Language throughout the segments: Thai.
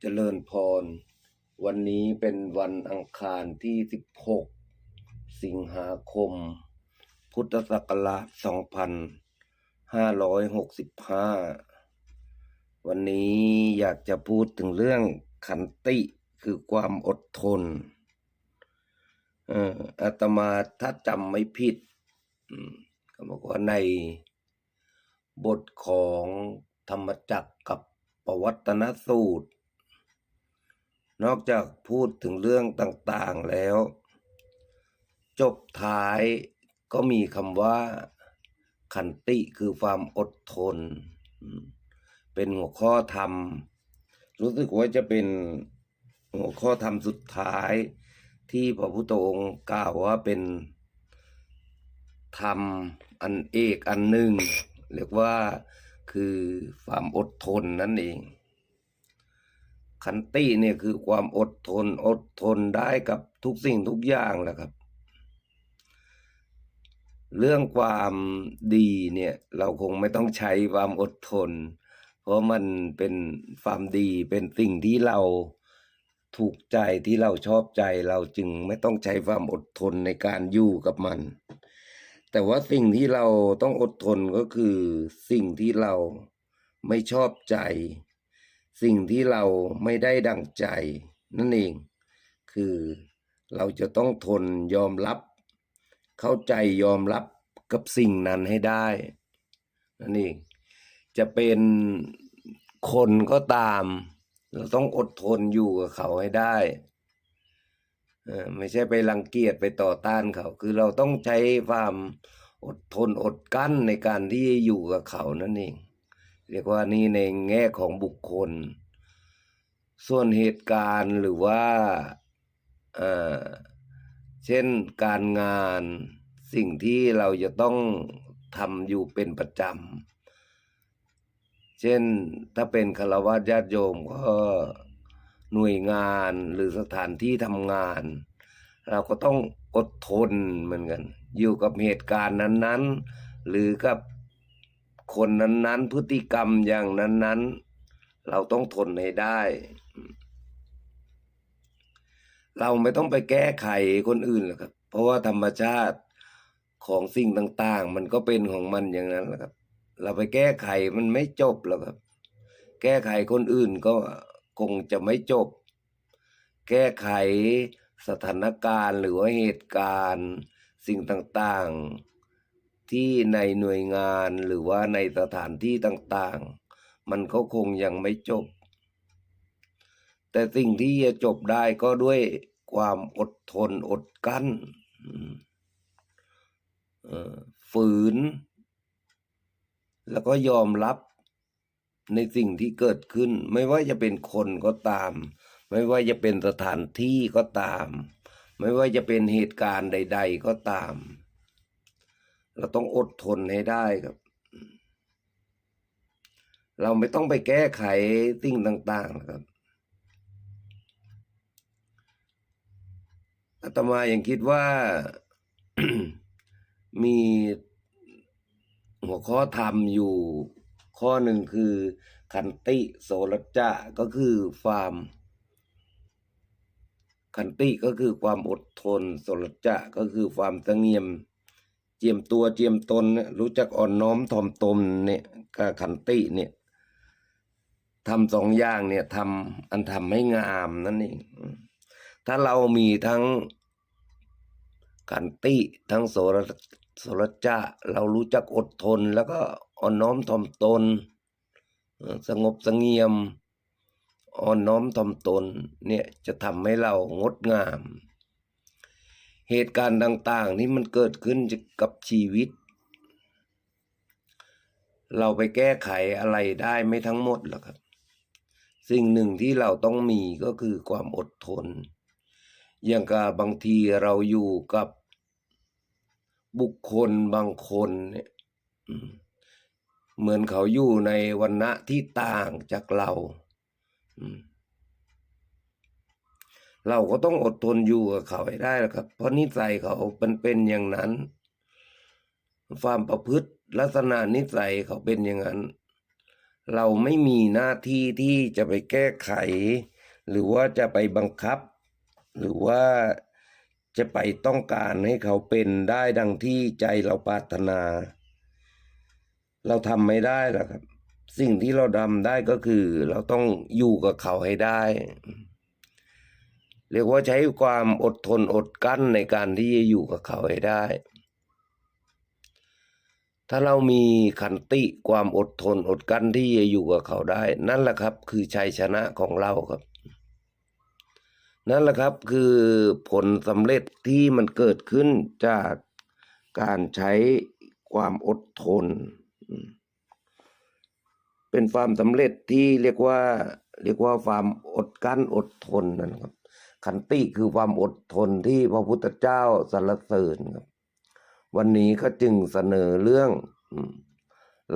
เจริญพร วันนี้เป็นวันอังคารที่ 16 สิงหาคม พุทธศักราช 2565 วันนี้อยากจะพูดถึงเรื่องขันติคือความอดทนอาตมาถ้าจำไม่ผิดก็บอกว่าในบทของธรรมจักรกับปวัตนสูตร นอกจากพูดถึงเรื่องต่างๆแล้ว จบท้ายก็มีคำว่า ขันติคือความอดทน เป็นหัวข้อธรรม รู้สึกว่าจะเป็นหัวข้อธรรมสุดท้ายที่พระพุทธองค์กล่าวว่าเป็นธรรมอันเอกอันหนึ่งเรียกว่าคือความอดทนนั่นเอง ขันติเนี่ยคือความอดทนอดทนได้กับทุกสิ่งทุกอย่างแหละครับ เรื่องความดีเนี่ยเราคงไม่ต้องใช้ความอดทน เพราะมันเป็นความดีเป็นสิ่งที่เราถูกใจที่เราชอบใจเราจึงไม่ต้องใช้ความอดทนในการอยู่กับมัน แต่ว่าสิ่งที่เราต้องอดทนก็คือสิ่งที่เราไม่ชอบใจ สิ่งที่เราไม่ได้ดังใจ นั่นเอง คือเราจะต้องทนยอมรับ เข้าใจยอมรับกับสิ่งนั้นให้ได้ นั่นเอง จะเป็นคนก็ตาม เราต้องอดทนอยู่กับเขาให้ได้ไม่ใช่ไปรังเกียจไปต่อต้านเขา คือเราต้องใช้ความอดทนอดกั้นในการที่อยู่กับเขานั่นเอง เรียกว่านี่ในแง่ของบุคคล ส่วนเหตุการณ์หรือว่าเช่นการงานสิ่งที่เราจะต้องทำอยู่เป็นประจำ เช่นถ้าเป็นคารวะญาติโยมก็หน่วยงานหรือสถานที่ทำงาน เราก็ต้องอดทนเหมือนกัน อยู่กับเหตุการณ์นั้น ๆ หรือกับ คนนั้นๆ พฤติกรรมอย่างนั้นๆ เราต้องทนให้ได้ เราไม่ต้องไปแก้ไขคนอื่นหรอกครับ เพราะว่าธรรมชาติของสิ่งต่าง ๆ มันก็เป็นของมันอย่างนั้นแหละครับ เราไปแก้ไขมันไม่จบหรอกครับ แก้ไขคนอื่นก็คงจะไม่จบ แก้ไขสถานการณ์หรือว่าเหตุการณ์สิ่งต่าง ๆ ที่ในหน่วยงานหรือว่าในสถานที่ต่างๆ มันก็คงยังไม่จบ แต่สิ่งที่จะจบได้ก็ด้วยความอดทนอดกั้นฝืน แล้วก็ยอมรับในสิ่งที่เกิดขึ้น ไม่ว่าจะเป็นคนก็ตาม ไม่ว่าจะเป็นสถานที่ก็ตาม ไม่ว่าจะเป็นเหตุการณ์ใด ๆ ก็ตาม เราต้องอดทนให้ได้ครับ เราไม่ต้องไปแก้ไขสิ่งต่างๆนะครับอาตมายังคิดว่ามีหัวข้อธรรมอยู่ข้อหนึ่งคือขันติโสรจะก็คือความขันติก็คือความอดทนโสรจะก็คือความสงเงียม เจียมตัวเจียมตนเนี่ยรู้จักอ่อนน้อมถ่อมตนเนี่ยกับขันติเนี่ยทำสองอย่างเนี่ยทำอันทำให้งามนั่นเองถ้าเรามีทั้งขันติทั้งโสรโสรจะ เรารู้จักอดทน แล้วก็อ่อนน้อมถ่อมตน สงบสงเงียมอ่อนน้อมถ่อมตนเนี่ยจะทำให้เรางดงาม เหตุการณ์ต่างๆที่มันเกิดขึ้นกับชีวิต เราไปแก้ไขอะไรได้ไม่ทั้งหมดหรอกครับ สิ่งหนึ่งที่เราต้องมีก็คือความอดทน อย่างกับบางทีเราอยู่กับบุคคลบางคนเนี่ยเหมือนเขาอยู่ในวันณะที่ต่างจากเรา อืม เราก็ต้องอดทนอยู่กับเขาให้ได้ล้วครับ เพราะนิสัยเขาเป็นเป็นอย่างนั้น ความประพฤติลักษณะนิสัยเขาเป็นอย่างนั้น เราไม่มีหน้าที่ที่จะไปแก้ไข หรือว่าจะไปบังคับ หรือว่าจะไปต้องการให้เขาเป็นได้ดังที่ใจเราปรารถนา เราทำไม่ได้หรอกครับ สิ่งที่เราทำได้ก็คือ เราต้องอยู่กับเขาให้ได้ เรียกว่าใช้ความอดทนอดกั้นในการที่จะอยู่กับเขาให้ได้ ถ้าเรามีขันติความอดทนอดกั้นที่จะอยู่กับเขาได้ นั่นแหละครับ คือชัยชนะของเราครับ นั่นแหละครับคือผลสำเร็จที่มันเกิดขึ้นจากการใช้ความอดทน เป็นความสำเร็จที่เรียกว่า เรียกว่าความอดกั้นอดทนนะครับ ขันติคือความอดทนที่พระพุทธเจ้าสรรเสริญครับวันนี้ก็จึงเสนอเรื่อง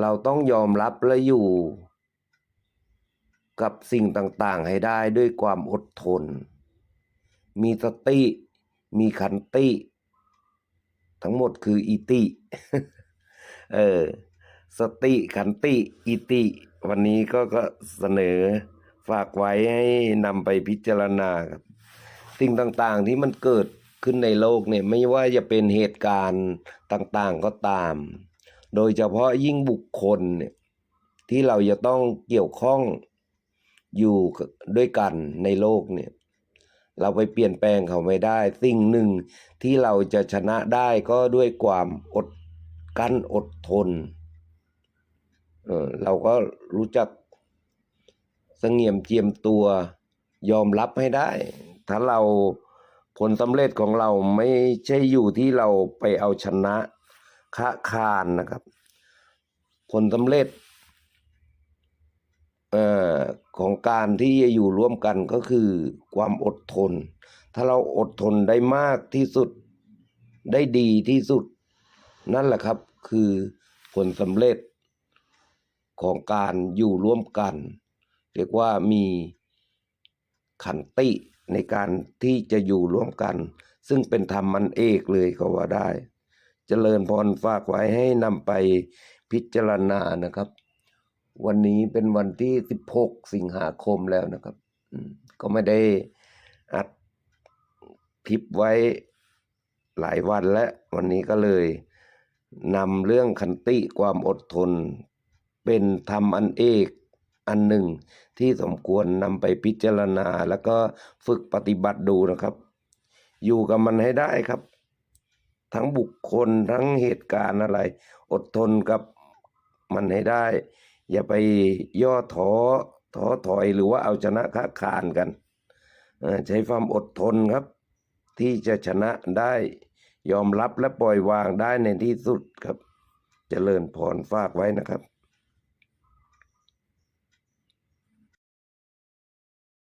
เราต้องยอมรับและอยู่ กับสิ่งต่างๆให้ได้ด้วยความอดทน มีสติ มีขันติ ทั้งหมดคืออิติ เออ สติขันติอิติ วันนี้ก็ก็เสนอฝากไว้ให้นำไปพิจารณาครับ สิ่งต่างๆ ที่มันเกิดขึ้นในโลกเนี่ยไม่ว่าจะเป็นเหตุการณ์ต่างๆก็ตาม โดยเฉพาะยิ่งบุคคลเนี่ยที่เราจะต้องเกี่ยวข้องอยู่ด้วยกันในโลกเนี่ย เราไปเปลี่ยนแปลงเขาไม่ได้ สิ่งหนึ่งที่เราจะชนะได้ก็ด้วยความอดกั้นอดทนเออเราก็รู้จักสงี่ยมเจียมตัว ยอมรับให้ได้ ถ้าเราผลสำเร็จของเราไม่ใช่อยู่ที่เราไปเอาชนะค้าคานนะครับ ผลสำเร็จเอ่อของการที่จะอยู่ร่วมกันก็คือความอดทน ถ้าเราอดทนได้มากที่สุดได้ดีที่สุด นั่นแหละครับคือผลสำเร็จของการอยู่ร่วมกัน เรียกว่ามี ขันติในการที่จะอยู่ร่วมกัน ซึ่งเป็นธรรมมันเอกเลยก็ว่าได้เจริญพรฝากไว้ให้นำไปพิจารณานะครับ วันนี้เป็นวันที่ 16 สิงหาคมแล้วนะครับ ก็ไม่ได้อัดคลิปไว้หลายวันแล้ววันนี้ก็เลยนำเรื่องขันติความอดทน เป็นธรรมอันเอก อันหนึ่ง ที่สมควรนำไปพิจารณา แล้วก็ฝึกปฏิบัติดูนะครับ อยู่กับมันให้ได้ครับ ทั้งบุคคลทั้งเหตุการณ์อะไร อดทนกับมันให้ได้ อย่าไปย่อท้อท้อถอยหรือว่าเอาชนะค้าคานกันใช้ความอดทนครับ ที่จะชนะได้ยอมรับและปล่อยวางได้ในที่สุดครับเจริญพรฝากไว้นะครับ